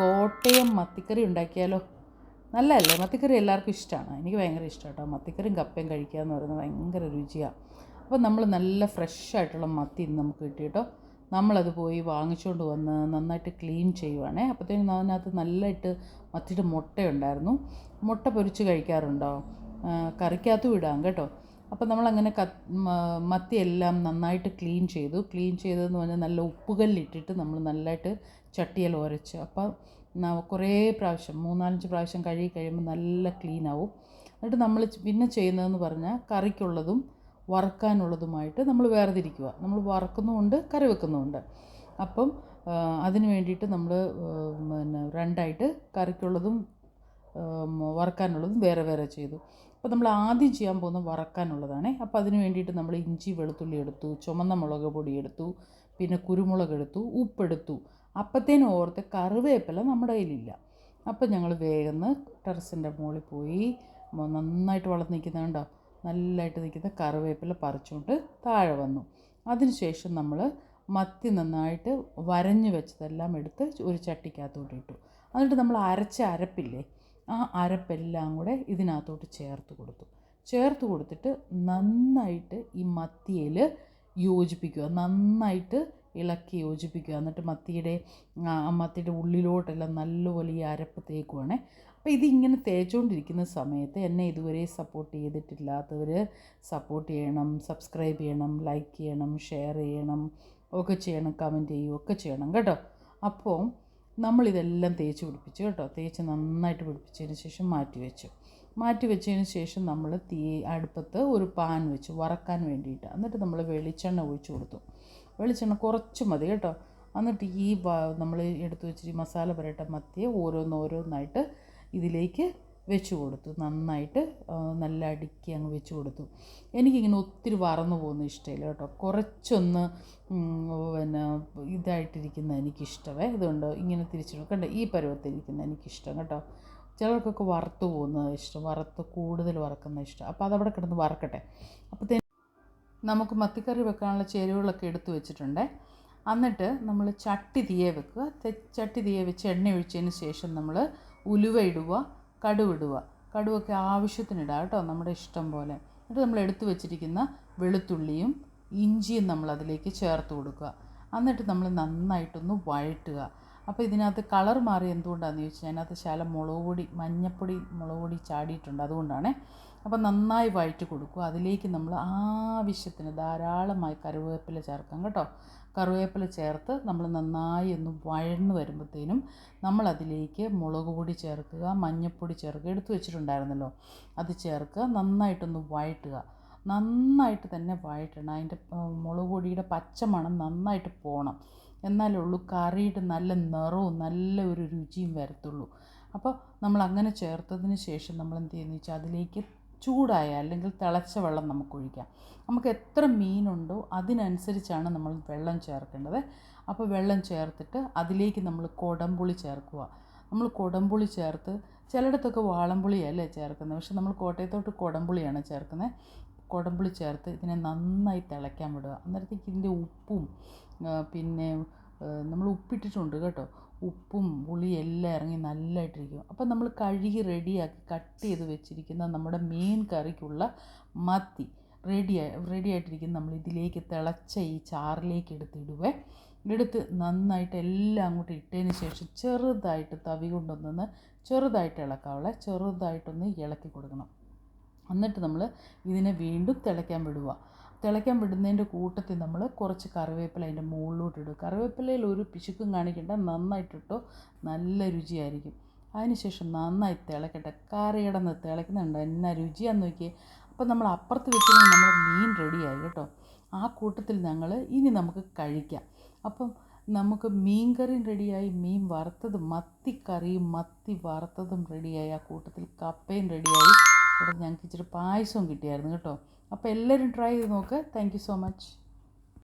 കോട്ടയം മത്തിക്കറി ഉണ്ടാക്കിയാലോ? നല്ലതല്ലേ? മത്തിക്കറി എല്ലാവർക്കും ഇഷ്ടമാണ് എനിക്ക് ഭയങ്കര ഇഷ്ടമാണ് കേട്ടോ. മത്തിക്കറിയും കപ്പയും കഴിക്കുക എന്ന് പറയുന്നത് ഭയങ്കര രുചിയാണ് അപ്പോൾ നമ്മൾ നല്ല ഫ്രഷ് ആയിട്ടുള്ള മത്തി ഇന്ന് നമുക്ക് കിട്ടി കേട്ടോ. നമ്മളത് പോയി വാങ്ങിച്ചുകൊണ്ട് വന്ന് നന്നായിട്ട് ക്ലീൻ ചെയ്യുവാണേ. അപ്പോഴത്തേനും അതിനകത്ത് നല്ലതായിട്ട് മത്തിയുടെ മുട്ടയുണ്ടായിരുന്നു. മുട്ട പൊരിച്ച് കഴിക്കാറുണ്ടോ? കറിക്കകത്തും ഇടാം കേട്ടോ. അപ്പോൾ നമ്മളങ്ങനെ ക മത്തിയെല്ലാം നന്നായിട്ട് ക്ലീൻ ചെയ്തു. ക്ലീൻ ചെയ്തതെന്ന് പറഞ്ഞാൽ നല്ല ഉപ്പുകല്ലിട്ടിട്ട് നമ്മൾ നല്ലതായിട്ട് ചട്ടിയിൽ ഉരച്ച്. അപ്പോൾ കുറേ പ്രാവശ്യം മൂന്നാലഞ്ച് പ്രാവശ്യം കഴുകി കഴിയുമ്പോൾ നല്ല ക്ലീൻ ആവും. എന്നിട്ട് നമ്മൾ പിന്നെ ചെയ്യുന്നതെന്ന് പറഞ്ഞാൽ കറിക്കുള്ളതും വറുക്കാനുള്ളതുമായിട്ട് നമ്മൾ വേർതിരിക്കുക. നമ്മൾ വറക്കുന്നുമുണ്ട് കറി വെക്കുന്നുമുണ്ട്. അപ്പം അതിന് വേണ്ടിയിട്ട് നമ്മൾ പിന്നെ രണ്ടായിട്ട് കറിക്കുള്ളതും വറുക്കാനുള്ളതും വേറെ വേറെ ചെയ്തു. അപ്പോൾ നമ്മൾ ആദ്യം ചെയ്യാൻ പോകുന്ന വറക്കാനുള്ളതാണ്. അപ്പോൾ അതിന് വേണ്ടിയിട്ട് നമ്മൾ ഇഞ്ചി വെളുത്തുള്ളി എടുത്തു ചുമന്ന മുളക് പൊടി എടുത്തു പിന്നെ കുരുമുളക് എടുത്തു ഉപ്പെടുത്തു. അപ്പത്തേനും ഓർത്ത് കറിവേപ്പില നമ്മുടെ കയ്യിലില്ല. അപ്പോൾ ഞങ്ങൾ വേഗം ടെറസിന്റെ മുകളിൽ പോയി നന്നായിട്ട് വളർന്ന് നിൽക്കുന്നുണ്ടോ നല്ലതായിട്ട് നിൽക്കുന്ന കറിവേപ്പില പറിച്ചുകൊണ്ട് താഴെ വന്നു. അതിനുശേഷം നമ്മൾ മത്തി നന്നായിട്ട് വരഞ്ഞ് വെച്ചതെല്ലാം എടുത്ത് ഒരു ചട്ടിക്കകത്തോട്ട് ഇട്ടു. എന്നിട്ട് നമ്മൾ അരച്ച അരപ്പില്ലേ? ആ അരപ്പെല്ലാം കൂടെ ഇതിനകത്തോട്ട് ചേർത്ത് കൊടുത്തു. ചേർത്ത് കൊടുത്തിട്ട് നന്നായിട്ട് ഈ മത്തിയിൽ യോജിപ്പിക്കുക നന്നായിട്ട് ഇളക്കി യോജിപ്പിക്കുക. എന്നിട്ട് മത്തിയുടെ മത്തിയുടെ ഉള്ളിലോട്ടെല്ലാം നല്ലപോലെ ഈ അരപ്പ് തേക്കുവാണേ. അപ്പോൾ ഇതിങ്ങനെ തേച്ചുകൊണ്ടിരിക്കുന്ന സമയത്ത് എന്നെ ഇതുവരെ സപ്പോർട്ട് ചെയ്തിട്ടില്ലാത്തവർ സപ്പോർട്ട് ചെയ്യണം സബ്സ്ക്രൈബ് ചെയ്യണം ലൈക്ക് ചെയ്യണം ഷെയർ ചെയ്യണം ഒക്കെ ചെയ്യണം കമന്റ് ചെയ്യുകയൊക്കെ ചെയ്യണം കേട്ടോ. അപ്പോൾ നമ്മളിതെല്ലാം തേച്ച് പിടിപ്പിച്ചു കേട്ടോ. തേച്ച് നന്നായിട്ട് പിടിപ്പിച്ചതിന് ശേഷം മാറ്റി വെച്ചു. മാറ്റി വെച്ചതിന് ശേഷം നമ്മൾ തീ അടുപ്പത്ത് ഒരു പാൻ വെച്ച് വറക്കാൻ വേണ്ടിയിട്ട്. എന്നിട്ട് നമ്മൾ വെളിച്ചെണ്ണ ഒഴിച്ചു കൊടുത്തു. വെളിച്ചെണ്ണ കുറച്ച് മതി കേട്ടോ. എന്നിട്ട് ഈ നമ്മൾ എടുത്തു വെച്ചിട്ട് മസാല പുരട്ട മത്തിയെ ഓരോന്നോരോന്നായിട്ട് ഇതിലേക്ക് വെച്ച് കൊടുത്തു. നന്നായിട്ട് നല്ല അടുക്കി അങ്ങ് വെച്ച് കൊടുത്തു. എനിക്കിങ്ങനെ ഒത്തിരി വറന്നു പോകുന്ന ഇഷ്ടമില്ല കേട്ടോ. കുറച്ചൊന്ന് പിന്നെ ഇതായിട്ടിരിക്കുന്ന എനിക്കിഷ്ടമേ. ഇതുകൊണ്ട് ഇങ്ങനെ തിരിച്ചിടും കണ്ടോ ഈ പരുവത്തിരിക്കുന്ന എനിക്കിഷ്ടം കേട്ടോ. ചിലർക്കൊക്കെ വറുത്ത് പോകുന്നത് ഇഷ്ടം. വറുത്ത് കൂടുതൽ വറക്കുന്ന ഇഷ്ടം. അപ്പോൾ അതവിടെ കിടന്ന് വറക്കട്ടെ. അപ്പോഴത്തേ നമുക്ക് മത്തിക്കറി വെക്കാനുള്ള ചേരുവകളൊക്കെ എടുത്തു വെച്ചിട്ടുണ്ട്. എന്നിട്ട് നമ്മൾ ചട്ടി തീയെ വെക്കുക. ചട്ടി തീയെ വെച്ച് എണ്ണ ഒഴിച്ചതിന് ശേഷം നമ്മൾ ഉലുവ ഇടുക. കടുവ് ഇടുക കടുവൊക്കെ ആവശ്യത്തിനിടുക കേട്ടോ നമ്മുടെ ഇഷ്ടം പോലെ. എന്നിട്ട് നമ്മൾ എടുത്തു വെച്ചിരിക്കുന്ന വെളുത്തുള്ളിയും ഇഞ്ചിയും നമ്മൾ അതിലേക്ക് ചേർത്ത് കൊടുക്കുക. എന്നിട്ട് നമ്മൾ നന്നായിട്ടൊന്ന് വഴറ്റുക. അപ്പോൾ ഇതിനകത്ത് കളർ മാറി എന്തുകൊണ്ടാണെന്ന് ചോദിച്ചാൽ അതിനകത്ത് ശാലം മുളക് പൊടി മഞ്ഞപ്പൊടി മുളക് പൊടി ചാടിയിട്ടുണ്ട്. അതുകൊണ്ടാണ് അപ്പോൾ നന്നായി വഴറ്റി കൊടുക്കുക. അതിലേക്ക് നമ്മൾ ആവശ്യത്തിന് ധാരാളമായി കറിവേപ്പില ചേർക്കാം കേട്ടോ. കറിവേപ്പില ചേർത്ത് നമ്മൾ നന്നായി ഒന്ന് വഴന്ന് വരുമ്പോഴത്തേനും നമ്മൾ അതിലേക്ക് മുളക് പൊടി ചേർക്കുക മഞ്ഞൾപ്പൊടി ചേർക്കുക എടുത്തു വെച്ചിട്ടുണ്ടായിരുന്നല്ലോ. അത് ചേർക്കുക നന്നായിട്ടൊന്ന് വഴറ്റുക. നന്നായിട്ട് തന്നെ വഴറ്റണം. അതിന്റെ മുളക് പൊടിയുടെ പച്ചമണം നന്നായിട്ട് പോകണം എന്നാലേ ഉള്ളൂ കറിയുടെ നല്ല നിറവും നല്ല ഒരു രുചിയും വരത്തുള്ളൂ. അപ്പോൾ നമ്മൾ അങ്ങനെ ചേർത്തതിന് ശേഷം നമ്മൾ എന്ത് ചെയ്യുന്നു? വെച്ചാൽ അതിലേക്ക് ചൂടായ അല്ലെങ്കിൽ തിളച്ച വെള്ളം നമുക്ക് ഒഴിക്കാം. നമുക്ക് എത്ര മീനുണ്ടോ അതിനനുസരിച്ചാണ് നമ്മൾ വെള്ളം ചേർക്കേണ്ടത്. അപ്പോൾ വെള്ളം ചേർത്തിട്ട് അതിലേക്ക് നമ്മൾ കൊടംപുളി ചേർക്കുക. നമ്മൾ കൊടംപുളി ചേർത്ത് ചിലയിടത്തൊക്കെ വാളംപുളിയല്ലേ ചേർക്കുന്നത്. പക്ഷെ നമ്മൾ കോട്ടയത്തോട്ട് കൊടംപുളിയാണ് ചേർക്കുന്നത്. കൊടംപുളി ചേർത്ത് ഇതിനെ നന്നായി തിളയ്ക്കാൻ വിടുക. അന്നേരത്തേക്ക് ഇതിന്റെ ഉപ്പും പിന്നെ നമ്മൾ ഉപ്പിട്ടിട്ടുണ്ട് കേട്ടോ. ഉപ്പും പുളിയും എല്ലാം ഇറങ്ങി നല്ലതായിട്ടിരിക്കും അപ്പോൾ നമ്മൾ കഴുകി റെഡിയാക്കി കട്ട് ചെയ്ത് വെച്ചിരിക്കുന്ന നമ്മുടെ മെയിൻ കറിക്കുള്ള മത്തി റെഡി റെഡി ആയിട്ടിരിക്കുന്ന. നമ്മൾ ഇതിലേക്ക് തിളച്ച ഈ ചാറിലേക്ക് എടുത്തിടുവേ എടുത്ത് നന്നായിട്ട് എല്ലാം അങ്ങോട്ട് ഇട്ടതിന് ശേഷം ചെറുതായിട്ട് തവി കൊണ്ടൊന്ന് ചെറുതായിട്ട് ഇളക്കാവുള്ള ചെറുതായിട്ടൊന്ന് ഇളക്കി കൊടുക്കണം. എന്നിട്ട് നമ്മൾ ഇതിനെ വീണ്ടും തിളയ്ക്കാൻ വിടുക തിളയ്ക്കാൻ വിടുന്നതിന്റെ കൂട്ടത്തിൽ നമ്മൾ കുറച്ച് കറിവേപ്പില അതിന്റെ മുകളിലോട്ട് ഇടും. കറിവേപ്പിലയിൽ ഒരു പിശുക്കും കാണിക്കേണ്ട നന്നായിട്ടിട്ടോ നല്ല രുചിയായിരിക്കും. അതിനുശേഷം നന്നായി തിളക്കട്ടെ. കറി കിടന്ന് തിളയ്ക്കുന്നുണ്ട് എന്നാ രുചിയാന്ന് നോക്കിയേ. അപ്പം നമ്മൾ അപ്പുറത്ത് വെച്ചിരുന്ന നമ്മുടെ മീൻ റെഡിയായി കേട്ടോ. ആ കൂട്ടത്തിൽ ഞങ്ങൾ ഇനി നമുക്ക് കഴിക്കാം. അപ്പം നമുക്ക് മീൻ കറിയും റെഡിയായി മീൻ വറുത്തതും മത്തി കറിയും മത്തി വറുത്തതും റെഡിയായി. ആ കൂട്ടത്തിൽ കപ്പയും റെഡിയായി. കൂടെ ഞങ്ങൾക്ക് ഇച്ചിരി പായസവും കിട്ടിയായിരുന്നു കേട്ടോ. അപ്പോൾ എല്ലാവരും ട്രൈ ചെയ്ത് നോക്ക് താങ്ക് യു സോ മച്ച്